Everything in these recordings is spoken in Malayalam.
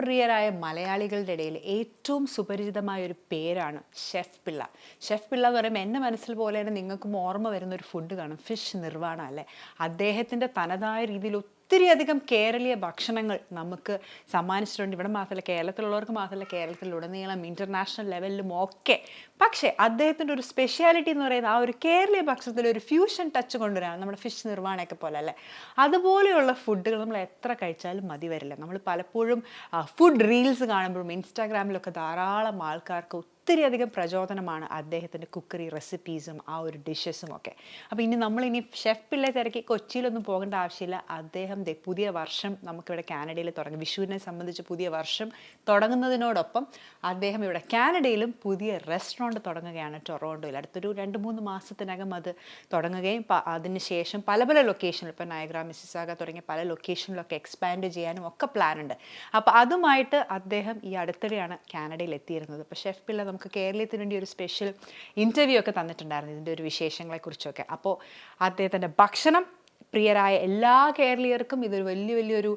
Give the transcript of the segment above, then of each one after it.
ഭക്ഷണപ്രിയരായ മലയാളികളുടെ ഇടയിൽ ഏറ്റവും സുപരിചിതമായ ഒരു പേരാണ് ഷെഫ് പിള്ള. ഷെഫ് പിള്ള എന്ന് പറയുമ്പോൾ എന്റെ മനസ്സിൽ പോലെ തന്നെ നിങ്ങൾക്കും ഓർമ്മ വരുന്ന ഒരു ഫുഡ് കാണും. ഫിഷ് നിർവാണ അല്ലേ? അദ്ദേഹത്തിന്റെ തനതായ രീതിയിൽ ഒത്തിരിയധികം കേരളീയ ഭക്ഷണങ്ങൾ നമുക്ക് സമ്മാനിച്ചിട്ടുണ്ട്. ഇവിടെ മാത്രമല്ല കേരളത്തിലുള്ളവർക്ക് മാത്രമല്ല കേരളത്തിലുടനീളം ഇന്റർനാഷണൽ ലെവലിലും ഒക്കെ പക്ഷേ അദ്ദേഹത്തിന്റെ ഒരു സ്പെഷ്യാലിറ്റി എന്ന് പറയുന്നത് ആ ഒരു കേരളീയ ഭക്ഷണത്തിൽ ഒരു ഫ്യൂഷൻ ടച്ച് കൊണ്ടുവരാൻ നമ്മുടെ ഫിഷ് നിർമ്മാണമൊക്കെ പോലെ അല്ലേ? അതുപോലെയുള്ള ഫുഡുകൾ നമ്മൾ എത്ര കഴിച്ചാലും മതി വരില്ല. നമ്മൾ പലപ്പോഴും ഫുഡ് റീൽസ് കാണുമ്പോഴും ഇൻസ്റ്റാഗ്രാമിലൊക്കെ ധാരാളം ആൾക്കാർക്ക് ഒത്തിരിയധികം പ്രചോദനമാണ് അദ്ദേഹത്തിന്റെ കുക്കറി റെസിപ്പീസും ആ ഒരു ഡിഷസും ഒക്കെ. അപ്പോൾ ഇനി നമ്മളിനി ഷെഫ് പിള്ളെ തിരക്കി കൊച്ചിയിലൊന്നും പോകേണ്ട ആവശ്യമില്ല. അദ്ദേഹം പുതിയ വർഷം നമുക്കിവിടെ കാനഡയിൽ തുടങ്ങി. വിഷുവിനെ സംബന്ധിച്ച് പുതിയ വർഷം തുടങ്ങുന്നതിനോടൊപ്പം അദ്ദേഹം ഇവിടെ കാനഡയിലും പുതിയ റെസ്റ്റോറന്റ് തുടങ്ങുകയാണ് ടൊറോണ്ടോയിൽ. അടുത്തൊരു രണ്ട് മൂന്ന് മാസത്തിനകം അത് തുടങ്ങുകയും അതിനുശേഷം പല പല ലൊക്കേഷനിൽ ഇപ്പോൾ നയഗ്ര മിസിസാഗ തുടങ്ങിയ പല ലൊക്കേഷനിലൊക്കെ എക്സ്പാൻഡ് ചെയ്യാനും ഒക്കെ പ്ലാൻ ഉണ്ട്. അപ്പോൾ അതുമായിട്ട് അദ്ദേഹം ഈ അടുത്തിടെയാണ് കാനഡയിൽ എത്തിയിരുന്നത്. അപ്പോൾ ഷെഫ് പിള്ള നമുക്ക് കേരളത്തിന് വേണ്ടി ഒരു സ്പെഷ്യൽ ഇന്റർവ്യൂ ഒക്കെ തന്നിട്ടുണ്ടായിരുന്നു ഇതിന്റെ ഒരു വിശേഷങ്ങളെക്കുറിച്ചൊക്കെ അപ്പോൾ അദ്ദേഹത്തിന്റെ ഭക്ഷണം പ്രിയരായ എല്ലാ കേരളീയർക്കും ഇതൊരു വലിയ വലിയൊരു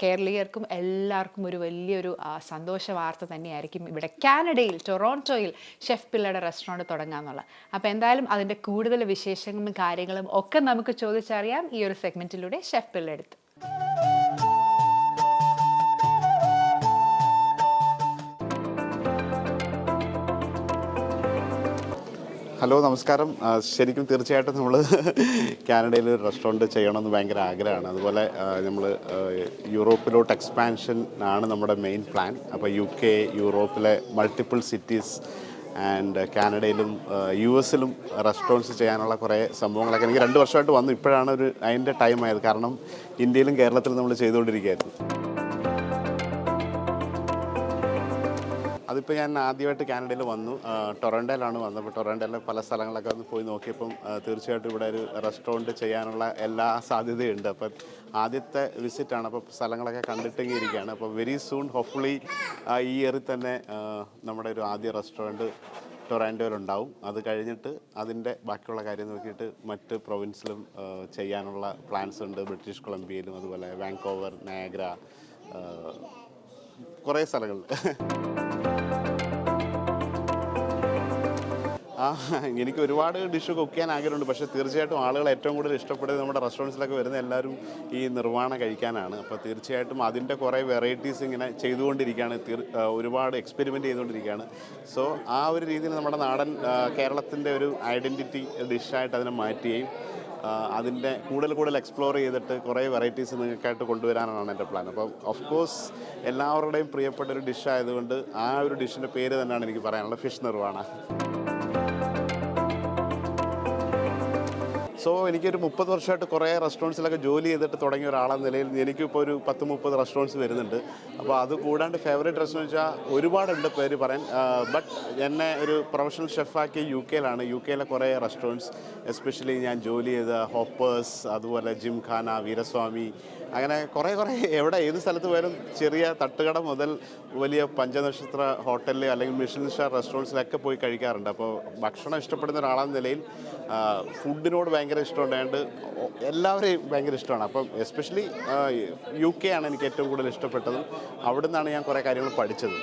കേരളീയർക്കും എല്ലാവർക്കും ഒരു വലിയൊരു സന്തോഷ വാർത്ത തന്നെയായിരിക്കും ഇവിടെ കാനഡയിൽ ടൊറോണ്ടോയിൽ ഷെഫ് പിള്ളയുടെ റെസ്റ്റോറന്റ് തുടങ്ങാമെന്നുള്ളത് അപ്പോൾ എന്തായാലും അതിന്റെ കൂടുതൽ വിശേഷങ്ങളും കാര്യങ്ങളും ഒക്കെ നമുക്ക് ചോദിച്ചറിയാം ഈ ഒരു സെഗ്മെന്റിലൂടെ ഷെഫ് പിള്ള ഹലോ നമസ്കാരം. ശരിക്കും തീർച്ചയായിട്ടും നമ്മൾ കാനഡയിൽ ഒരു റെസ്റ്റോറന്റ് ചെയ്യണമെന്ന് ഭയങ്കര ആഗ്രഹമാണ്. അതുപോലെ നമ്മൾ യൂറോപ്പിലോട്ട് എക്സ്പാൻഷൻ ആണ് നമ്മുടെ മെയിൻ പ്ലാൻ അപ്പോൾ യു കെ യൂറോപ്പിലെ മൾട്ടിപ്പിൾ സിറ്റീസ് ആൻഡ് കാനഡയിലും യു എസിലും റെസ്റ്റോറന്റ്സ് ചെയ്യാനുള്ള കുറേ സംഭവങ്ങളൊക്കെ എനിക്ക് രണ്ട് വർഷമായിട്ട് വന്നു. ഇപ്പോഴാണ് ഒരു അതിന്റെ ടൈം ആയത്. കാരണം ഇന്ത്യയിലും കേരളത്തിലും നമ്മൾ ചെയ്തുകൊണ്ടിരിക്കുകയായിരുന്നു. അതിപ്പോൾ ഞാൻ ആദ്യമായിട്ട് കാനഡയിൽ വന്നു. ടൊറൻഡോയിലാണ് വന്നത്. അപ്പോൾ ടൊറൻഡോയിലെ പല സ്ഥലങ്ങളൊക്കെ ഒന്ന് പോയി നോക്കിയപ്പം തീർച്ചയായിട്ടും ഇവിടെ ഒരു റെസ്റ്റോറന്റ് ചെയ്യാനുള്ള എല്ലാ സാധ്യതയുണ്ട്. അപ്പം ആദ്യത്തെ വിസിറ്റാണ്. അപ്പോൾ സ്ഥലങ്ങളൊക്കെ കണ്ടിട്ടെങ്കിൽ ഇരിക്കുകയാണ്. അപ്പോൾ വെരി സൂൺ ഹോപ്പ്ഫുള്ളി ഈ ഇയറിൽ തന്നെ നമ്മുടെ ഒരു ആദ്യ റെസ്റ്റോറന്റ് ടൊറാൻഡോയിലുണ്ടാവും അത് കഴിഞ്ഞിട്ട് അതിന്റെ ബാക്കിയുള്ള കാര്യം നോക്കിയിട്ട് മറ്റ് പ്രൊവിൻസിലും ചെയ്യാനുള്ള പ്ലാൻസ് ഉണ്ട്. ബ്രിട്ടീഷ് കൊളംബിയയിലും അതുപോലെ വാങ്കോവർ നയഗ്ര കുറേ സ്ഥലങ്ങളിൽ ആ എനിക്ക് ഒരുപാട് ഡിഷ് കുക്ക് ചെയ്യാൻ ആഗ്രഹമുണ്ട്. പക്ഷേ തീർച്ചയായിട്ടും ആളുകൾ ഏറ്റവും കൂടുതൽ ഇഷ്ടപ്പെടുന്നത് നമ്മുടെ റെസ്റ്റോറന്റ്സിലൊക്കെ വരുന്ന എല്ലാവരും ഈ നിർവാണ കഴിക്കാനാണ്. അപ്പോൾ തീർച്ചയായിട്ടും അതിന്റെ കുറേ വെറൈറ്റീസ് ഇങ്ങനെ ചെയ്തുകൊണ്ടിരിക്കുകയാണ്. ഒരുപാട് എക്സ്പെരിമെന്റ് ചെയ്തുകൊണ്ടിരിക്കുകയാണ്. സോ ആ ഒരു രീതിയിൽ നമ്മുടെ നാടൻ കേരളത്തിന്റെ ഒരു ഐഡന്റിറ്റി ഡിഷായിട്ട് അതിനെ മാറ്റുകയും അതിന്റെ കൂടുതൽ കൂടുതൽ എക്സ്പ്ലോർ ചെയ്തിട്ട് കുറേ വെറൈറ്റീസ് നിങ്ങൾക്കായിട്ട് കൊണ്ടുവരാനാണ് എന്റെ പ്ലാൻ അപ്പം ഓഫ് കോഴ്സ് എല്ലാവരുടെയും പ്രിയപ്പെട്ട ഒരു ഡിഷ് ആയതുകൊണ്ട് ആ ഒരു ഡിഷിന്റെ പേര് തന്നെയാണ് എനിക്ക് പറയാനുള്ളത് ഫിഷ് നിർവാണ. സോ എനിക്കൊരു മുപ്പത് വർഷമായിട്ട് കുറേ റെസ്റ്റോറൻസിലൊക്കെ ജോലി ചെയ്തിട്ട് തുടങ്ങിയ ഒരാളെന്ന നിലയിൽ. എനിക്കിപ്പോൾ ഒരു പത്ത് മുപ്പത് റെസ്റ്റോറൻസ് വരുന്നുണ്ട്. അപ്പോൾ അത് കൂടാണ്ട് ഫേവറേറ്റ് റെസ്റ്റോറന്റ് വെച്ചാൽ ഒരുപാടുണ്ട് പേര് പറയാൻ. ബട്ട് എന്നെ ഒരു പ്രൊഫഷണൽ ഷെഫാക്കിയ യു കെയിലാണ് യു കെയിലെ കുറേ റെസ്റ്റോറന്റ്സ് എസ്പെഷ്യലി ഞാൻ ജോലി ചെയ്ത ഹോപ്പേഴ്സ് അതുപോലെ ജിംഖാന വീരസ്വാമി അങ്ങനെ കുറേ കുറേ എവിടെ ഏത് സ്ഥലത്ത് പോയാലും ചെറിയ തട്ടുകട മുതൽ വലിയ പഞ്ചനക്ഷത്ര ഹോട്ടലിൽ അല്ലെങ്കിൽ മിഷൻ സ്റ്റാർ റെസ്റ്റോറന്റ്സിലൊക്കെ പോയി കഴിക്കാറുണ്ട്. അപ്പോൾ ഭക്ഷണം ഇഷ്ടപ്പെടുന്ന ഒരാളെന്ന നിലയിൽ. ഫുഡിനോട് ഭയങ്കര ഇഷ്ടമുണ്ടായത് എല്ലാവരെയും ഭയങ്കര ഇഷ്ടമാണ്. അപ്പം എസ്പെഷ്യലി യു കെ ആണ് എനിക്ക് ഏറ്റവും കൂടുതൽ ഇഷ്ടപ്പെട്ടത്. അവിടെ നിന്നാണ് ഞാൻ കുറേ കാര്യങ്ങൾ പഠിച്ചത്.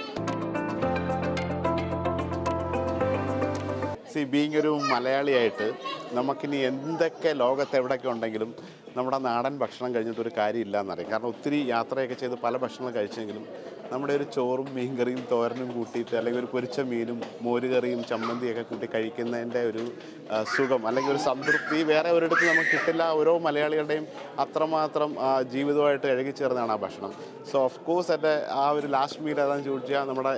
സി ബീങ് ഒരു മലയാളിയായിട്ട് നമുക്കിനി എന്തൊക്കെ ലോകത്ത് എവിടെയൊക്കെ ഉണ്ടെങ്കിലും നമ്മുടെ നാടൻ ഭക്ഷണം കഴിഞ്ഞിട്ട് ഒരു കാര്യമില്ല എന്നറിയാം കാരണം ഒത്തിരി യാത്രയൊക്കെ ചെയ്ത് പല ഭക്ഷണങ്ങൾ കഴിച്ചെങ്കിലും നമ്മുടെ ഒരു ചോറും മീൻകറിയും തോരനും കൂട്ടിയിട്ട് അല്ലെങ്കിൽ ഒരു പൊരിച്ച മീനും മോരുകറിയും ചമ്മന്തിയൊക്കെ കൂട്ടി കഴിക്കുന്നതിന്റെ ഒരു സുഖം അല്ലെങ്കിൽ ഒരു സംതൃപ്തി വേറെ ഒരിടത്ത് നമുക്ക് കിട്ടില്ല. ഓരോ മലയാളികളുടെയും അത്രമാത്രം ജീവിതമായിട്ട് ഇഴകി ചേർന്നതാണ് ആ ഭക്ഷണം. സോ ഓഫ് കോഴ്സ് എന്റെ ആ ഒരു ലാസ്റ്റ് മീൽ ഏതാണെന്ന് ചോദിച്ചാൽ നമ്മുടെ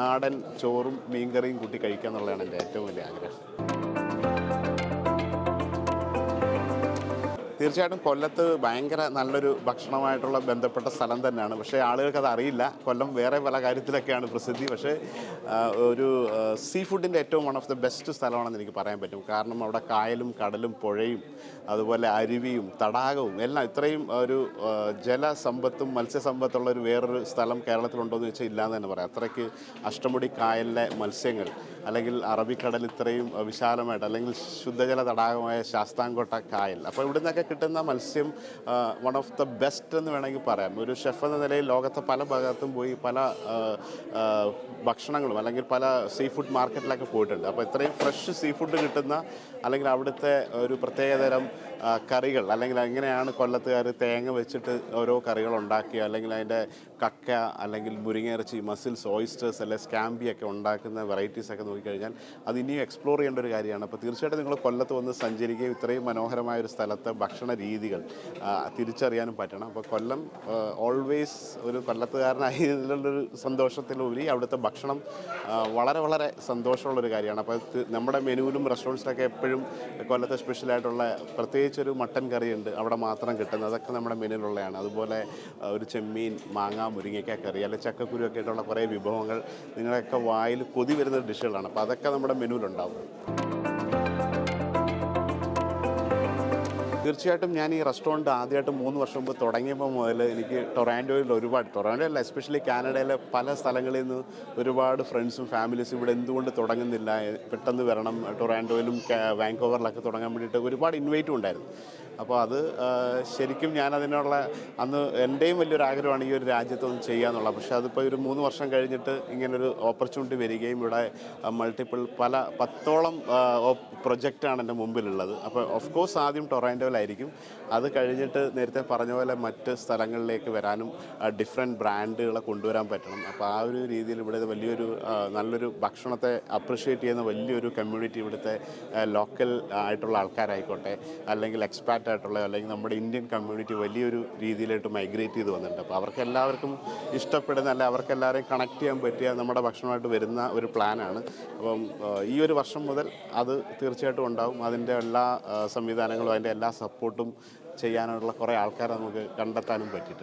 നാടൻ ചോറും മീൻകറിയും കൂട്ടി കഴിക്കുക എന്നുള്ളതാണ് എന്റെ ഏറ്റവും വലിയ ആഗ്രഹം. തീർച്ചയായിട്ടും കൊല്ലത്ത് ഭയങ്കര നല്ലൊരു ഭക്ഷണമായിട്ടുള്ള ബന്ധപ്പെട്ട സ്ഥലം തന്നെയാണ്. പക്ഷേ ആളുകൾക്ക് അത് അറിയില്ല. കൊല്ലം വേറെ പല കാര്യത്തിലൊക്കെയാണ് പ്രസിദ്ധി. പക്ഷേ ഒരു സീ ഫുഡിന്റെ ഏറ്റവും വൺ ഓഫ് ദി ബെസ്റ്റ് സ്ഥലമാണെന്ന് എനിക്ക് പറയാൻ പറ്റും. കാരണം അവിടെ കായലും കടലും പുഴയും അതുപോലെ അരുവിയും തടാകവും എല്ലാം ഇത്രയും ഒരു ജലസമ്പത്തും മത്സ്യസമ്പത്തുള്ള ഒരു വേറൊരു സ്ഥലം കേരളത്തിലുണ്ടോ എന്ന് വെച്ചാൽ ഇല്ലാന്ന് തന്നെ പറയാം. അത്രയ്ക്ക് അഷ്ടമുടി കായലിലെ മത്സ്യങ്ങൾ അല്ലെങ്കിൽ അറബിക്കടൽ ഇത്രയും വിശാലമായിട്ട് അല്ലെങ്കിൽ ശുദ്ധജല തടാകമായ ശാസ്താംകോട്ട കായൽ. അപ്പോൾ ഇവിടെ നിന്നൊക്കെ കിട്ടുന്ന മത്സ്യം വൺ ഓഫ് ദ ബെസ്റ്റ് എന്ന് വേണമെങ്കിൽ പറയാം. ഒരു ഷെഫ് എന്ന നിലയിൽ ലോകത്തെ പല ഭാഗത്തും പോയി പല ഭക്ഷണങ്ങളും അല്ലെങ്കിൽ പല സീ ഫുഡ് മാർക്കറ്റിലൊക്കെ പോയിട്ടുണ്ട്. അപ്പോൾ ഇത്രയും ഫ്രഷ് സീ ഫുഡ് കിട്ടുന്ന അല്ലെങ്കിൽ അവിടുത്തെ ഒരു പ്രത്യേകതരം കറികൾ. അല്ലെങ്കിൽ എങ്ങനെയാണ് കൊല്ലത്തുകാർ തേങ്ങ വെച്ചിട്ട് ഓരോ കറികൾ ഉണ്ടാക്കിയ അല്ലെങ്കിൽ അതിന്റെ കക്ക അല്ലെങ്കിൽ മുരിങ്ങയിറച്ചി മസിൽസ് ഓയിസ്റ്റേഴ്സ് അല്ലെങ്കിൽ സ്കാമ്പി ഒക്കെ ഉണ്ടാക്കുന്ന വെറൈറ്റീസ് ഒക്കെ നോക്കിക്കഴിഞ്ഞാൽ അത് ഇനിയും എക്സ്പ്ലോർ ചെയ്യേണ്ട ഒരു കാര്യമാണ്. അപ്പോൾ തീർച്ചയായിട്ടും നിങ്ങൾ കൊല്ലത്ത് വന്ന് സഞ്ചരിക്കുകയും ഇത്രയും മനോഹരമായ ഒരു സ്ഥലത്തെ ഭക്ഷണ രീതികൾ തിരിച്ചറിയാനും പറ്റണം. അപ്പോൾ കൊല്ലം ഓൾവേസ് ഒരു കൊല്ലത്തുകാരനായതിലുള്ളൊരു സന്തോഷത്തിലുപരി അവിടുത്തെ ഭക്ഷണം വളരെ വളരെ സന്തോഷമുള്ളൊരു കാര്യമാണ്. അപ്പോൾ നമ്മുടെ മെനുവിലും റെസ്റ്റോറന്റ്സിലൊക്കെ എപ്പോഴും കൊല്ലത്തെ സ്പെഷ്യലായിട്ടുള്ള പ്രത്യേകിച്ച് ഒരു മട്ടൻ കറിയുണ്ട് അവിടെ മാത്രം കിട്ടുന്നത്. അതൊക്കെ നമ്മുടെ മെനുവിലുള്ളതാണ്. അതുപോലെ ഒരു ചെമ്മീൻ മാങ്ങ മുരിങ്ങയ്ക്ക കറി അല്ലെങ്കിൽ ചക്കക്കുരു ഒക്കെ ആയിട്ടുള്ള കുറേ വിഭവങ്ങൾ നിങ്ങളൊക്കെ വായിൽ കൊതി വരുന്ന ഡിഷുകളാണ്. അപ്പോൾ അതൊക്കെ നമ്മുടെ മെനുവിലുണ്ടാവും. തീർച്ചയായിട്ടും ഞാൻ ഈ റെസ്റ്റോറന്റ് ആദ്യമായിട്ട് മൂന്ന് വർഷം മുമ്പ് തുടങ്ങിയപ്പോൾ മുതൽ എനിക്ക് ടൊറാൻഡോയിൽ ഒരുപാട് ടൊറാൻഡോയിൽ എസ്പെഷ്യലി കാനഡയിലെ പല സ്ഥലങ്ങളിൽ നിന്ന് ഒരുപാട് ഫ്രണ്ട്സും ഫാമിലീസും ഇവിടെ എന്തുകൊണ്ട് തുടങ്ങുന്നില്ല പെട്ടെന്ന് വരണം ടൊറാൻഡോയിലും വാങ്കോവറിലൊക്കെ തുടങ്ങാൻ വേണ്ടിയിട്ട് ഒരുപാട് ഇൻവൈറ്റും ഉണ്ടായിരുന്നു. അപ്പോൾ അത് ശരിക്കും ഞാൻ അതിനുള്ള അന്ന് എന്റെയും വലിയൊരു ആഗ്രഹമാണ് ഈ ഒരു രാജ്യത്തൊന്നും ചെയ്യാന്നുള്ളത് പക്ഷേ അതിപ്പോൾ ഒരു മൂന്ന് വർഷം കഴിഞ്ഞിട്ട് ഇങ്ങനൊരു ഓപ്പർച്യൂണിറ്റി വരികയും ഇവിടെ മൾട്ടിപ്പിൾ പല പത്തോളം പ്രൊജക്റ്റാണ് എന്റെ മുമ്പിലുള്ളത്. അപ്പോൾ ഓഫ് കോഴ്സ് ആദ്യം ടൊറാൻഡോയിലായിരിക്കും അത് കഴിഞ്ഞിട്ട് നേരത്തെ പറഞ്ഞ പോലെ മറ്റ് സ്ഥലങ്ങളിലേക്ക് വരാനും ഡിഫറെന്റ് ബ്രാൻഡുകളെ കൊണ്ടുവരാൻ പറ്റണം. അപ്പോൾ ആ ഒരു രീതിയിൽ ഇവിടെ വലിയൊരു നല്ലൊരു ഭക്ഷണത്തെ അപ്രിഷ്യേറ്റ് ചെയ്യുന്ന വലിയൊരു കമ്മ്യൂണിറ്റി ഇവിടുത്തെ ലോക്കൽ ആയിട്ടുള്ള ആൾക്കാരായിക്കോട്ടെ അല്ലെങ്കിൽ എക്സ്പാറ്റ് ആയിട്ടുള്ള അല്ലെങ്കിൽ നമ്മുടെ ഇന്ത്യൻ കമ്മ്യൂണിറ്റി വലിയൊരു രീതിയിലായിട്ട് മൈഗ്രേറ്റ് ചെയ്ത് വന്നിട്ടുണ്ട്. അപ്പോൾ അവർക്ക് എല്ലാവർക്കും ഇഷ്ടപ്പെടുന്ന അല്ലെ അവർക്ക് എല്ലാവരെയും കണക്ട് ചെയ്യാൻ പറ്റിയ നമ്മുടെ ഭക്ഷണമായിട്ട് വരുന്ന ഒരു പ്ലാനാണ് അപ്പം ഈ ഒരു വർഷം മുതൽ അത് തീർച്ചയായിട്ടും ഉണ്ടാവും. അതിന്റെ എല്ലാ സംവിധാനങ്ങളും അതിന്റെ എല്ലാ സപ്പോർട്ടും ചെയ്യാനുള്ള കുറേ ആൾക്കാരെ നമുക്ക് കണ്ടെത്താനും പറ്റിയിട്ടുണ്ട്.